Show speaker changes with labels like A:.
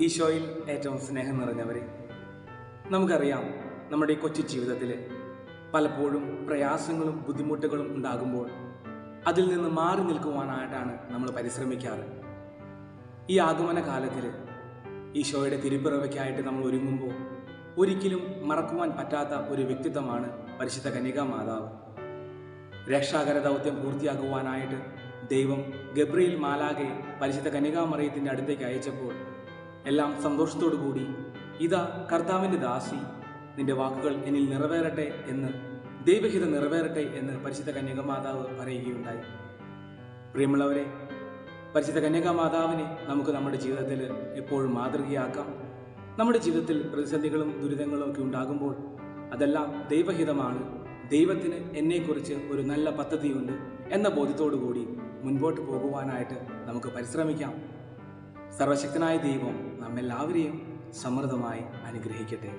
A: ഈശോയിൽ ഏറ്റവും സ്നേഹം നിറഞ്ഞവരെ നമുക്കറിയാം നമ്മുടെ ഈ കൊച്ചു ജീവിതത്തിൽ പലപ്പോഴും പ്രയാസങ്ങളും ബുദ്ധിമുട്ടുകളും ഉണ്ടാകുമ്പോൾ അതിൽ നിന്ന് മാറി നിൽക്കുവാനായിട്ടാണ് നമ്മൾ പരിശ്രമിക്കാറ്. ഈ ആഗമന കാലത്തിൽ ഈശോയുടെ തിരുപ്പിറവയ്ക്കായിട്ട് നമ്മൾ ഒരുങ്ങുമ്പോൾ ഒരിക്കലും മറക്കുവാൻ പറ്റാത്ത ഒരു വ്യക്തിത്വമാണ് പരിശുദ്ധ കന്യകാ മാതാവ്. രക്ഷാകര ദൗത്യം പൂർത്തിയാക്കുവാനായിട്ട് ദൈവം ഗബ്രിയിൽ മാലാകെ പരിശുദ്ധ കന്യകാമറിയത്തിന്റെ അടുത്തേക്ക് അയച്ചപ്പോൾ എല്ലാം സന്തോഷത്തോടു കൂടി. ഇതാ കർത്താവിന്റെ ദാസി. നിന്റെ വാക്കുകൾ എന്നിൽ നിറവേറട്ടെ എന്ന് ദൈവഹിതം നിറവേറട്ടെ എന്ന് പരിശുദ്ധ കന്യകമാതാവ് പറയുകയുണ്ടായി. പ്രിയമുള്ളവരെ പരിശുദ്ധ കന്യകാമാതാവിനെ നമുക്ക് നമ്മുടെ ജീവിതത്തിൽ എപ്പോഴും മാതൃകയാക്കാം. നമ്മുടെ ജീവിതത്തിൽ പ്രതിസന്ധികളും ദുരിതങ്ങളും ഒക്കെ ഉണ്ടാകുമ്പോൾ അതെല്ലാം ദൈവഹിതമാണ്. ദൈവത്തിന് എന്നെക്കുറിച്ച് ഒരു നല്ല പദ്ധതിയുണ്ട് എന്ന ബോധ്യത്തോടു കൂടി മുൻപോട്ട് പോകുവാനായിട്ട് നമുക്ക് പരിശ്രമിക്കാം. സർവശക്തനായ ദൈവം നമ്മെല്ലാവരെയും സമൃദ്ധമായി അനുഗ്രഹിക്കട്ടെ.